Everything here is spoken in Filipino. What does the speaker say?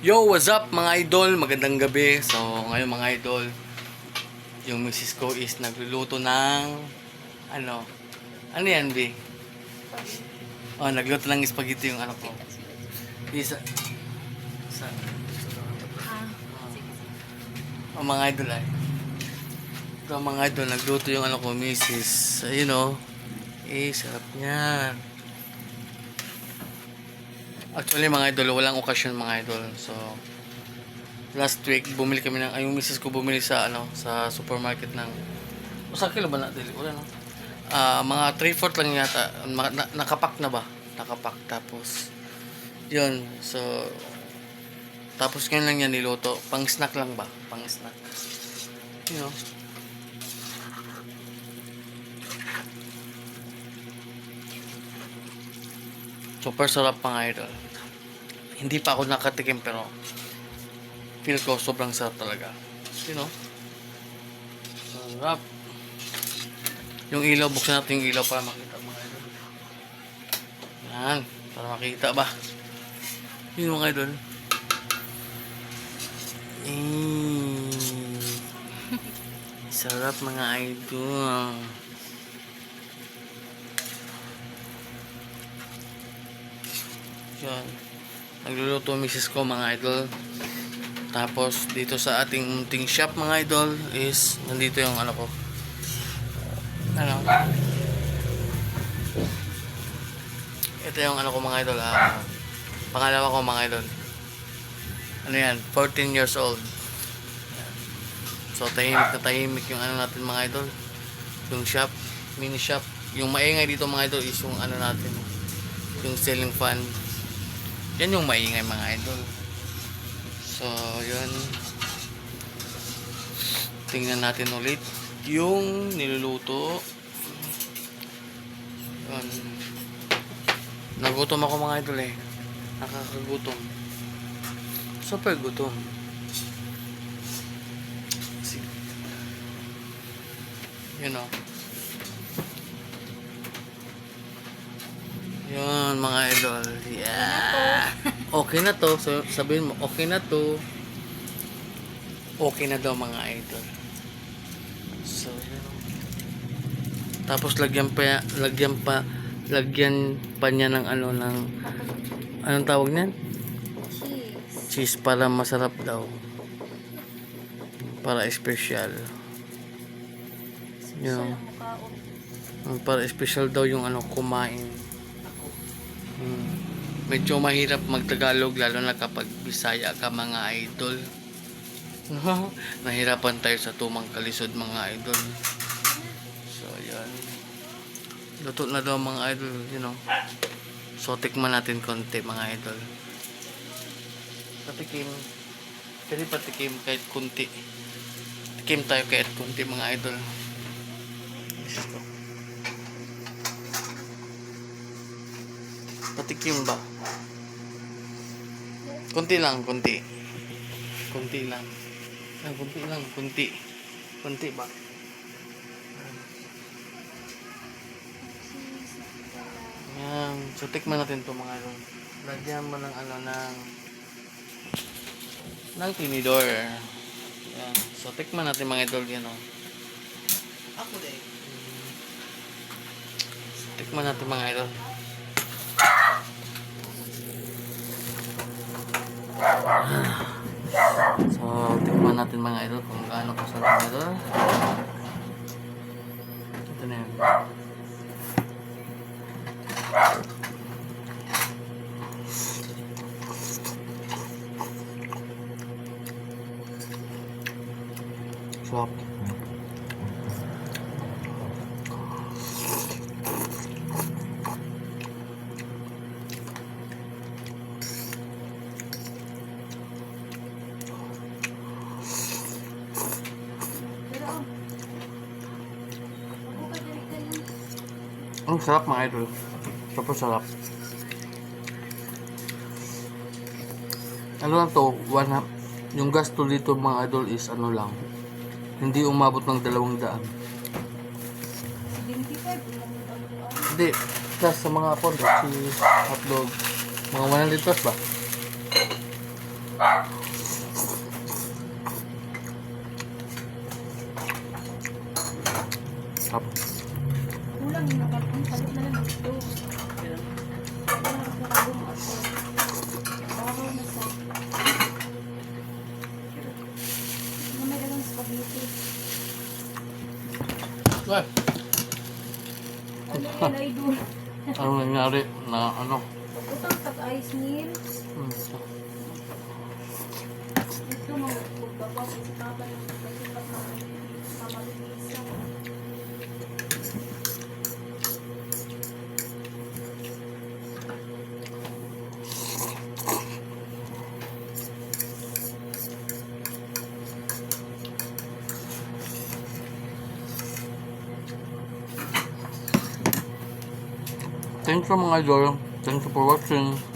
Yo, what's up mga idol? Magandang gabi. So, ngayon mga idol, yung misis ko is nagluluto ng ano? Ano yan, B? Oh, nagluto ng spaghetti yung ano ko. Isa sa Oh, mga idol ay. Ito mga idol, nagluto yung ano ko, misis. Ayun oh. Eh, sarap niyan. Actually mga idol, walang okasyon mga idol. So, last week, bumili kami ng, ay yung misis ko bumili sa, ano, sa supermarket ng, o sa kilo ba na, dili? Wala no? Ah, mga 3-4 lang yata. Ma- na, nakapak na ba? Nakapak. Tapos, yun. So, tapos ngayon lang yan niluto. Pang snack lang ba? Pang snack. You know. Super sarap mga idol. Hindi pa ako nakatikim pero feel ko sobrang sarap talaga. You know? Sarap. Yung ilaw, buksan natin yung ilaw para makita mga idol. Yan. Para makita ba? Yun mga idol. Mm. Sarap mga idol. Yan. Nagluluto misis ko mga idol. Tapos dito sa ating munting shop mga idol is nandito yung ano ko. Ano? Ito yung ano ko mga idol. Ah, pangalawa ko mga idol. Ano yan? 14 years old. So tahimik na tahimik yung ano natin mga idol. Yung shop, mini shop. Yung maingay dito mga idol is yung ano natin. Yung ceiling fan. Yan yung maingay mga idol. So, yun. Tingnan natin ulit yung niluluto. Yun. Nagutom ako mga idol eh. Nakakagutom. Super gutom. Sige. Yun Yun mga idol. Yeah. Okay na to. So, sabihin mo, okay na to. Okay na daw mga idol. So, yun. Tapos lagyan pa, lagyan pa, lagyan pa niya ng ano, ng, anong tawag niyan? Cheese. Cheese para masarap daw. Para o Ang Para special daw yung ano, kumain. Medyo mahirap magtagalog lalo na kapag Bisaya ka mga idol. Nahirapan tayo sa tumang kalisod mga idol. So, yan. Luto na daw mga idol, you know. So, tikman natin konti mga idol. Patikim. Pwede patikim kahit kunti. Tikim tayo kahit kunti mga idol. Yes, to. Patikim ba? Kunti lang, kunti. Kunti lang. Ah, kunti lang, kunti. Kunti ba? Yan. So, tikman natin to mga idol. Lagyan mo ng ano ng ng tinidor. Yan. So, tikman natin mga idol yan o. Ako din. Tikman natin mga idol. So, tikman natin mga idol kung gaano kasarap idol. Ito na yan. Ang sarap mga idol. Super sarap. Ano lang to, one. Yung gasto dito mga idol is ano lang. Hindi umabot ng dalawang daan. 25. ilang ang buwan. Hindi, plus sa mga pondo, cheese, hotdog, mga 100 plus ba? Tap. Kulang yung na lang ito. Wala na sa... Lang spaghetti. Ay, Ano nangyari na ano? Utang tag-ice meal. Hmm. Ito mga pagbabaw sa papa ng pagkasipat na mamalisa. Thank you mga idol. Thank you for watching.